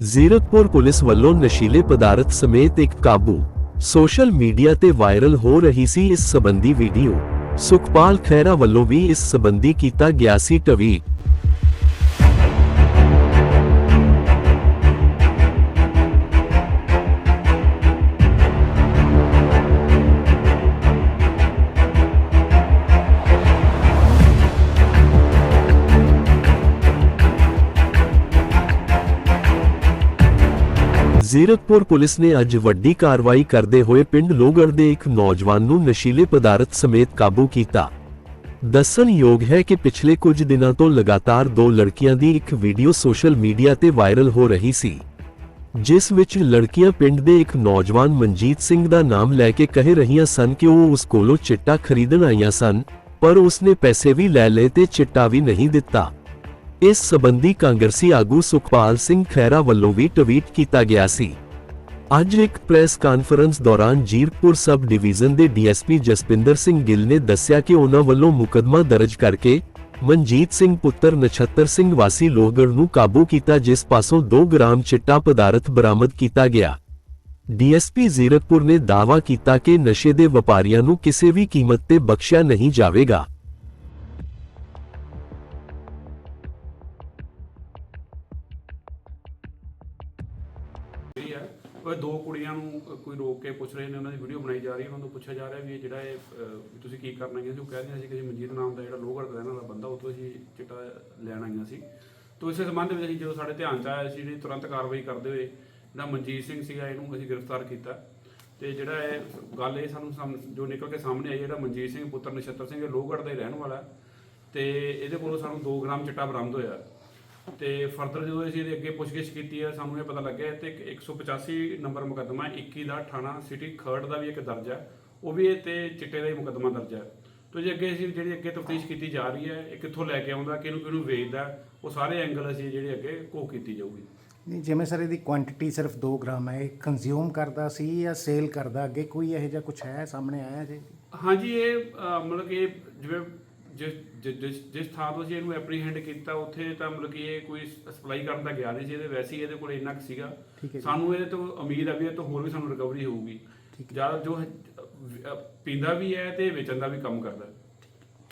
Zirakpur police ਵੱਲੋਂ ਨਸ਼ੀਲੇ ਪਦਾਰਥ ਸਮੇਤ ਇੱਕ ਕਾਬੂ, ਸੋਸ਼ਲ ਮੀਡੀਆ ਤੇ ਵਾਇਰਲ ਹੋ ਰਹੀ ਸੀ ਇਸ ਸਬੰਧੀ ਵੀਡੀਓ। ਸੁਖਪਾਲ ਖਹਿਰਾ ਵੱਲੋਂ ਵੀ ਇਸ ਸਬੰਧੀ ਕੀਤਾ ਗਿਆ ਸੀ ਟਵੀਟ। ਜ਼ੀਰਕਪੁਰ ਪੁਲਿਸ ਨੇ ਅੱਜ ਵੱਡੀ ਕਾਰਵਾਈ ਕਰਦੇ ਹੋਏ ਪਿੰਡ ਲੋਗੜ ਦੇ ਇੱਕ ਨੌਜਵਾਨ ਨੂੰ ਨਸ਼ੀਲੇ ਪਦਾਰਥ ਸਮੇਤ ਕਾਬੂ ਕੀਤਾ। ਦੱਸਣਯੋਗ ਹੈ ਕਿ ਪਿਛਲੇ ਕੁਝ ਦਿਨਾਂ ਤੋਂ ਲਗਾਤਾਰ ਦੋ ਲੜਕੀਆਂ ਦੀ ਇੱਕ ਵੀਡੀਓ ਸੋਸ਼ਲ ਮੀਡੀਆ ਤੇ ਵਾਇਰਲ ਹੋ ਰਹੀ ਸੀ, ਜਿਸ ਵਿੱਚ ਲੜਕੀਆਂ ਪਿੰਡ ਦੇ ਇੱਕ ਨੌਜਵਾਨ ਮਨਜੀਤ ਸਿੰਘ ਦਾ ਨਾਮ ਲੈ ਕੇ ਕਹਿ ਰਹੀਆਂ ਸਨ ਕਿ ਉਹ ਉਸ ਕੋਲੋਂ ਚਿੱਟਾ ਖਰੀਦਣ ਆਈਆਂ ਸਨ, ਪਰ ਉਸਨੇ ਪੈਸੇ ਵੀ ਲੈ ਲਏ ਤੇ ਚਿੱਟਾ ਵੀ ਨਹੀਂ ਦਿੱਤਾ। ਇਸ ਸਬੰਧੀ ਕਾਂਗਰਸੀ ਆਗੂ ਸੁਖਪਾਲ ਸਿੰਘ ਖਹਿਰਾ ਵੱਲੋਂ ਵੀ ਟਵੀਟ ਕੀਤਾ ਗਿਆ ਸੀ। ਅੱਜ ਇੱਕ ਪ੍ਰੈਸ ਕਾਨਫਰੰਸ ਦੌਰਾਨ ਜੀਰਕਪੁਰ ਸਬ ਡਿਵੀਜ਼ਨ ਦੇ ਡੀਐਸਪੀ ਜਸਪਿੰਦਰ ਸਿੰਘ ਗਿੱਲ ਨੇ ਦੱਸਿਆ ਕਿ ਉਹਨਾਂ ਵੱਲੋਂ ਮੁਕਦਮਾ ਦਰਜ ਕਰਕੇ ਮਨਜੀਤ ਸਿੰਘ ਪੁੱਤਰ ਨਛੱਤਰ ਸਿੰਘ ਵਾਸੀ ਲੋਹਗੜ੍ਹ ਨੂੰ ਕਾਬੂ ਕੀਤਾ ਜਿਸ ਪਾਸੋਂ 2 ਗ੍ਰਾਮ ਚਿੱਟਾ ਪਦਾਰਥ ਬਰਾਮਦ ਕੀਤਾ ਗਿਆ। ਡੀਐਸਪੀ ਜ਼ੀਰਕਪੁਰ ਨੇ ਦਾਅਵਾ ਕੀਤਾ ਕਿ ਨਸ਼ੇ ਦੇ ਵਪਾਰੀਆਂ ਨੂੰ ਕਿਸੇ ਵੀ ਕੀਮਤ ਤੇ ਬਖਸ਼ਿਆ ਨਹੀਂ ਜਾਵੇਗਾ। ਉਹ ਦੋ ਕੁੜੀਆਂ ਨੂੰ ਕੋਈ ਰੋਕ ਕੇ ਪੁੱਛ ਰਹੇ ਨੇ ਉਹਨਾਂ ਦੀ ਵੀਡੀਓ ਬਣਾਈ ਜਾ ਰਹੀ ਹੈ ਉਹਨਾਂ ਨੂੰ ਪੁੱਛਿਆ ਜਾ ਰਿਹਾ ਵੀ ਇਹ ਜਿਹੜਾ ਇਹ ਅ, ਤੁਸੀਂ ਕੀ ਕਰਨ ਹੈ ਸੀ? ਉਹ ਕਹਿ ਰਹੀਆਂ ਸੀ ਕਿ ਅਸੀਂ ਮਨਜੀਤ ਨਾਮ ਦਾ ਜਿਹੜਾ ਲੋਹਗੜ੍ਹ ਦਾ ਰਹਿਣ ਵਾਲਾ ਬੰਦਾ ਉਹ ਤੋਂ ਅਸੀਂ ਚਿੱਟਾ ਲੈਣ ਆਈਆਂ ਸੀ। ਤੋਂ ਇਸੇ ਸੰਬੰਧ ਵਿੱਚ ਅਸੀਂ ਜਦੋਂ ਸਾਡੇ ਧਿਆਨ 'ਚ ਆਇਆ ਸੀ ਜਿਹੜੀ ਤੁਰੰਤ ਕਾਰਵਾਈ ਕਰਦੇ ਹੋਏ ਜਿਹੜਾ ਮਨਜੀਤ ਸਿੰਘ ਸੀਗਾ ਇਹਨੂੰ ਅਸੀਂ ਗ੍ਰਿਫਤਾਰ ਕੀਤਾ। ਤੇ ਜਿਹੜਾ ਇਹ ਗੱਲ ਇਹ ਸਾਨੂੰ ਸਾਹਮ- ਜੋ ਨਿਕਲ ਕੇ ਸਾਹਮਣੇ ਆਈ ਜਿਹੜਾ ਮਨਜੀਤ ਸਿੰਘ ਪੁੱਤਰ ਨਛੱਤਰ ਸਿੰਘ ਇਹ ਲੋਹਗੜ੍ਹ ਦਾ ਹੀ ਰਹਿਣ ਵਾਲਾ। ਹੈ ਤੇ ਇਹਦੇ ਕੋਲੋਂ ਸਾਨੂੰ 2 ਗ੍ਰਾਮ ਚਿੱਟਾ ਬਰਾਮਦ ਹੋਇਆ। ਤੇ ਫਰਦਰ ਜਦੋਂ ਅਸੀਂ ਇਹਦੇ ਅੱਗੇ ਪੁੱਛਗਿੱਛ ਕੀਤੀ ਹੈ ਸਾਨੂੰ ਇਹ ਪਤਾ ਲੱਗਿਆ ਤੇ ਇੱਕ 185 ਨੰਬਰ ਮੁਕੱਦਮਾ 21 ਦਾ ਥਾਣਾ ਸਿਟੀ ਖਰੜ ਦਾ ਵੀ ਇੱਕ ਦਰਜ ਹੈ ਉਹ ਵੀ ਇਹ ਤੇ ਚਿੱਟੇ ਦਾ ਹੀ ਮੁਕੱਦਮਾ ਦਰਜ ਹੈ ਤੋ ਜੇ ਅੱਗੇ ਅਸੀਂ ਜਿਹੜੀ ਅੱਗੇ ਤਫਤੀਸ਼ ਕੀਤੀ ਜਾ ਰਹੀ ਹੈ ਇਹ ਕਿੱਥੋਂ ਲੈ ਕੇ ਆਉਂਦਾ ਕਿਹਨੂੰ ਕਿਹਨੂੰ ਵੇਚਦਾ ਉਹ ਸਾਰੇ ਐਂਗਲ ਅਸੀਂ ਜਿਹੜੇ ਅੱਗੇ ਘੋ ਕੀਤੀ ਜਾਊਗੀ। ਨਹੀਂ ਜਿਵੇਂ ਸਰ ਇਹਦੀ ਕੁਆਂਟੀਟੀ ਸਿਰਫ 2 ਗ੍ਰਾਮ ਹੈ ਇਹ ਕੰਜ਼ਿਊਮ ਕਰਦਾ ਸੀ ਜਾਂ ਸੇਲ ਕਰਦਾ? ਅੱਗੇ ਕੋਈ ਇਹੋ ਜਿਹਾ ਕੁਝ ਹੈ ਸਾਹਮਣੇ ਆਇਆ ਜੀ? ਹਾਂਜੀ ਇਹ ਮਤਲਬ ਕਿ ਜਿਵੇਂ ਜਿਸ ਜਿਸ- ਜਿਸ ਥਾਂ ਤੋਂ ਅਸੀਂ ਇਹਨੂੰ ਐਪਰੀਹੈਂਡ ਕੀਤਾ ਉੱਥੇ ਤਾਂ ਮਤਲਬ ਕਿ ਇਹ ਕੋਈ ਸਪਲਾਈ ਕਰਨ ਦਾ ਗਿਆ ਨਹੀਂ ਸੀ ਇਹਦੇ ਵੈਸੇ ਹੀ ਇਹਦੇ ਕੋਲ ਇੰਨਾ ਕੁ ਸੀਗਾ। ਸਾਨੂੰ ਇਹਦੇ ਤੋਂ ਉਮੀਦ ਆ ਵੀ ਇਹ ਤੋਂ ਹੋਰ ਵੀ ਸਾਨੂੰ ਰਿਕਵਰੀ ਹੋਊਗੀ। ਜ਼ਿਆਦਾ ਜੋ ਪੀਂਦਾ ਵੀ ਹੈ ਤੇ ਵੇਚਣ ਦਾ ਵੀ ਕੰਮ ਕਰਦਾ।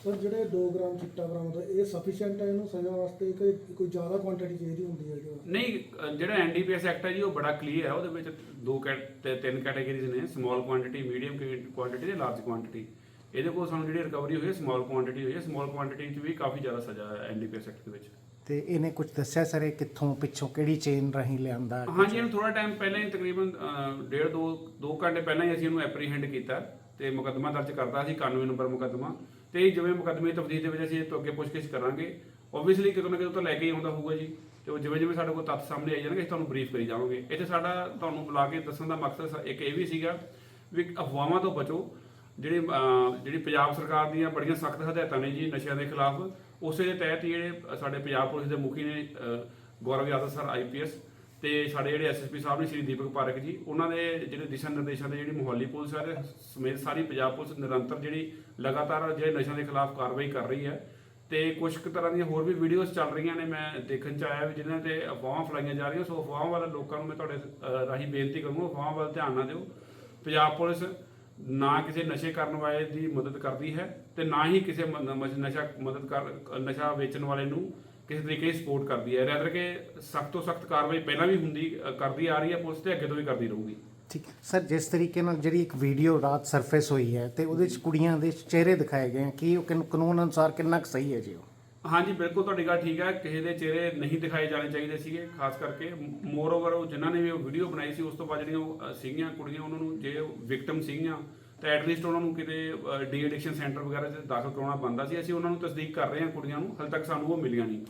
ਸਰ ਜਿਹੜੇ 2 ਗ੍ਰਾਮ ਚਿੱਟਾ ਬਰਾਮਦ ਹੋਇਆ, ਇਹ ਸਫੀਸ਼ੀਐਂਟ ਹੈ ਇਹਨੂੰ ਸਜ਼ਾ ਵਾਸਤੇ ਕਿ ਕੋਈ ਜ਼ਿਆਦਾ ਕੁਆਂਟੀਟੀ ਚਾਹੀਦੀ ਹੁੰਦੀ ਹੈ ਜੋ? ਨਹੀਂ ਅਹ, ਜਿਹੜਾ ਐਨਡੀਪੀਐਸ ਐਕਟ ਹੈ ਜੀ ਉਹ ਬੜਾ ਕਲੀਅਰ ਹੈ ਉਹਦੇ ਵਿੱਚ ਦੋ ਕੈਟ ਤੇ ਤਿੰਨ ਕੈਟਾਗਰੀਜ਼ ਨੇ ਸਮਾਲ ਕੁਆਂਟੀਟੀ ਮੀਡੀਅਮ ਕੁਆਂਟੀਟੀ ਤੇ ਲਾਰਜ ਕੁਆਂਟੀਟੀ ਇਹਦੇ ਕੋਲ ਸਾਨੂੰ ਜਿਹੜੀ ਰਿਕਵਰੀ ਹੋਈ ਹੈ ਸਮਾਲ ਕੁਆਂਟੀਟੀ ਹੋਈ ਹੈ ਸਮਾਲ ਕੁਆਂਟੀਟੀ 'ਚ ਵੀ ਕਾਫੀ ਜ਼ਿਆਦਾ ਸਜ਼ਾ ਹੈ ਐਨਡੀਪੀਐਸ ਐਕਟ ਦੇ ਵਿੱਚ। ਤੇ ਇਹਨੇ ਕੁਝ ਦੱਸਿਆ ਸਰ ਇਹ ਕਿੱਥੋਂ ਪਿੱਛੋਂ ਕਿਹੜੀ ਚੇਨ ਰਾਹੀਂ ਲਿਆਂਦਾ ਹਾਂਜੀ ਇਹਨੂੰ ਥੋੜਾ ਟਾਈਮ ਪਹਿਲਾਂ ਹੀ ਤਕਰੀਬਨ ਡੇਢ ਦੋ ਦੋ ਘੰਟੇ ਪਹਿਲਾਂ ਹੀ ਅਸੀਂ ਇਹਨੂੰ ਐਪਰੀਹੈਂਡ ਕੀਤਾ ਤੇ ਮੁਕੱਦਮਾ ਦਰਜ ਕਰਤਾ ਸੀ 91 ਨੰਬਰ ਮੁਕੱਦਮਾ। ਤੇ ਜਿਵੇਂ ਮੁਕੱਦਮੇ ਦੀ ਤਫਤੀਸ਼ ਦੇ ਵਿੱਚ ਅਸੀਂ ਇਹ ਤੋਂ ਅੱਗੇ ਪੁੱਛਗਿੱਛ ਕਰਾਂਗੇ ਓਬਵੀਅਸਲੀ ਕਿਤੇ ਨਾ ਕਿਤੇ ਤੋਂ ਲੈ ਕੇ ਹੀ ਆਉਂਦਾ ਹੋਊਗਾ ਜੀ। ਤੇ ਉਹ ਜਿਵੇਂ ਜਿਵੇਂ ਸਾਡੇ ਕੋਲ ਤੱਥ ਸਾਹਮਣੇ ਆਈ ਜਾਣਗੇ ਅਸੀਂ ਤੁਹਾਨੂੰ ਬਰੀਫ ਕਰੀ ਜਾਵਾਂਗੇ। ਇੱਥੇ ਸਾਡਾ ਤੁਹਾਨੂੰ ਬੁਲਾ ਕੇ ਦੱਸਣ ਦਾ ਮਕਸਦ ਇੱਕ ਇਹ ਵੀ ਸੀਗਾ ਵੀ ਅਫਵਾਹਾਂ ਤੋਂ ਬਚੋ ਜਿਹੜੀ ਜਿਹੜੀ ਪੰਜਾਬ ਸਰਕਾਰ ਦੀਆਂ ਬੜੀਆਂ ਸਖਤ ਹਦਾਇਤਾਂ ਨੇ ਜੀ ਨਸ਼ਿਆਂ ਦੇ ਖਿਲਾਫ, ਉਸੇ ਦੇ ਤਹਿਤ ਹੀ ਜਿਹੜੇ ਸਾਡੇ ਪੰਜਾਬ ਪੁਲਿਸ ਦੇ ਮੁਖੀ ਨੇ ਗੌਰਵ ਯਾਦਵ ਸਰ ਆਈਪੀਐਸ ਤੇ ਸਾਡੇ ਜਿਹੜੇ ਐਸਐਸਪੀ ਸਾਹਿਬ ਨੇ, ਸ਼੍ਰੀ ਦੀਪਕ ਪਾਰਕ ਜੀ, ਉਹਨਾਂ ਦੇ ਜਿਹੜੇ ਦਿਸ਼ਾ ਨਿਰਦੇਸ਼ਾਂ ਦੇ ਜਿਹੜੀ ਮੁਹੱਲੀ ਪੁਲਿਸ ਹੈ, ਸਮੇਤ ਸਾਰੀ ਪੰਜਾਬ ਪੁਲਿਸ ਨਿਰੰਤਰ ਜਿਹੜੀ ਲਗਾਤਾਰ ਜਿਹੜੇ ਨਸ਼ਿਆਂ ਦੇ ਖਿਲਾਫ ਕਾਰਵਾਈ ਕਰ ਰਹੀ ਹੈ। ਤੇ ਕੁਝ ਕੁ ਤਰ੍ਹਾਂ ਦੀਆਂ ਹੋਰ ਵੀ ਵੀਡੀਓਜ਼ ਚੱਲ ਰਹੀਆਂ ਨੇ, ਮੈਂ ਦੇਖਣ ਚ ਆਇਆ ਵੀ ਜਿਨ੍ਹਾਂ ਤੇ ਅਫਵਾਹਾਂ ਫਲਾਈਆਂ ਜਾ ਰਹੀਆਂ, ਸੋ ਅਫਵਾਹਾਂ ਵਾਲੇ ਲੋਕਾਂ ਨੂੰ ਮੈਂ ਤੁਹਾਡੇ ਰਾਹੀਂ ਬੇਨਤੀ ਕਰੂੰਗਾ, ਅਫਵਾਹਾਂ ਵੱਲ ਧਿਆਨ ਨਾ ਦਿਓ। ਪੰਜਾਬ ਪੁਲਿਸ ਨਾ ਕਿਸੇ ਨਸ਼ੇ ਕਰਨ ਵਾਲੇ ਦੀ ਮਦਦ ਕਰਦੀ ਹੈ ਤੇ ਨਾ ਹੀ ਕਿਸੇ ਮ- ਨਸ਼ਾ ਮਦਦ ਕਰ ਨਸ਼ਾ ਵੇਚਣ ਵਾਲੇ ਨੂੰ ਕਿਸੇ ਤਰੀਕੇ ਦੀ ਸਪੋਰਟ ਕਰਦੀ ਹੈ। ਰੈਦਰ ਕਿ ਸਖਤ ਤੋਂ ਸਖਤ ਕਾਰਵਾਈ ਪਹਿਲਾਂ ਵੀ ਹੁੰਦੀ ਕਰਦੀ ਆ ਰਹੀ ਹੈ ਪੁਲਿਸ ਤੇ, ਅੱਗੇ ਤੋਂ ਵੀ ਕਰਦੀ ਰਹੂਗੀ। ਠੀਕ ਸਰ, ਜਿਸ ਤਰੀਕੇ ਨਾਲ ਜਿਹੜੀ ਇੱਕ ਵੀਡੀਓ ਰਾਤ ਸਰਫੇਸ ਹੋਈ ਹੈ ਤੇ ਉਹਦੇ ਵਿੱਚ ਕੁੜੀਆਂ ਦੇ ਚਿਹਰੇ ਦਿਖਾਏ ਗਏ ਕਿ ਉਹ ਕਾਨ- ਕਾਨੂੰਨ ਅਨੁਸਾਰ ਕਿੰਨਾ ਕੁ ਸਹੀ ਹੈ ਜੀ ਉਹ? ਹਾਂਜੀ ਬਿਲਕੁਲ ਤੁਹਾਡੀ ਗੱਲ ਠੀਕ ਹੈ। ਕਿਸੇ ਦੇ ਚਿਹਰੇ ਨਹੀਂ ਦਿਖਾਏ ਜਾਣੇ ਚਾਹੀਦੇ ਸੀਗੇ ਖਾਸ ਕਰਕੇ ਮੋਰ ਓਵਰ ਉਹ ਜਿਨ੍ਹਾਂ ਨੇ ਵੀ ਉਹ ਵੀਡੀਓ ਬਣਾਈ ਸੀ ਉਸ ਤੋਂ ਬਾਅਦ ਜਿਹੜੀਆਂ ਉਹ, ਸੀਗੀਆਂ ਕੁੜੀਆਂ ਉਹਨਾਂ ਨੂੰ ਜੇ ਵਿਕਟਮ ਸੀਗੀਆਂ ਤਾਂ ਐਟਲੀਸਟ ਉਹਨਾਂ ਨੂੰ ਕਿਤੇ ਡੀ ਐਡਿਕਸ਼ਨ ਸੈਂਟਰ ਵਗੈਰਾ 'ਚ ਦਾਖਲ ਕਰਾਉਣਾ ਬੰਦਾ ਸੀ। ਅਸੀਂ ਉਹਨਾਂ ਨੂੰ ਤਸਦੀਕ ਕਰ ਰਹੇ ਹਾਂ ਕੁੜੀਆਂ ਨੂੰ ਹਾਲੇ ਤੱਕ ਸਾਨੂੰ ਉਹ ਮਿਲੀਆਂ ਨਹੀਂ।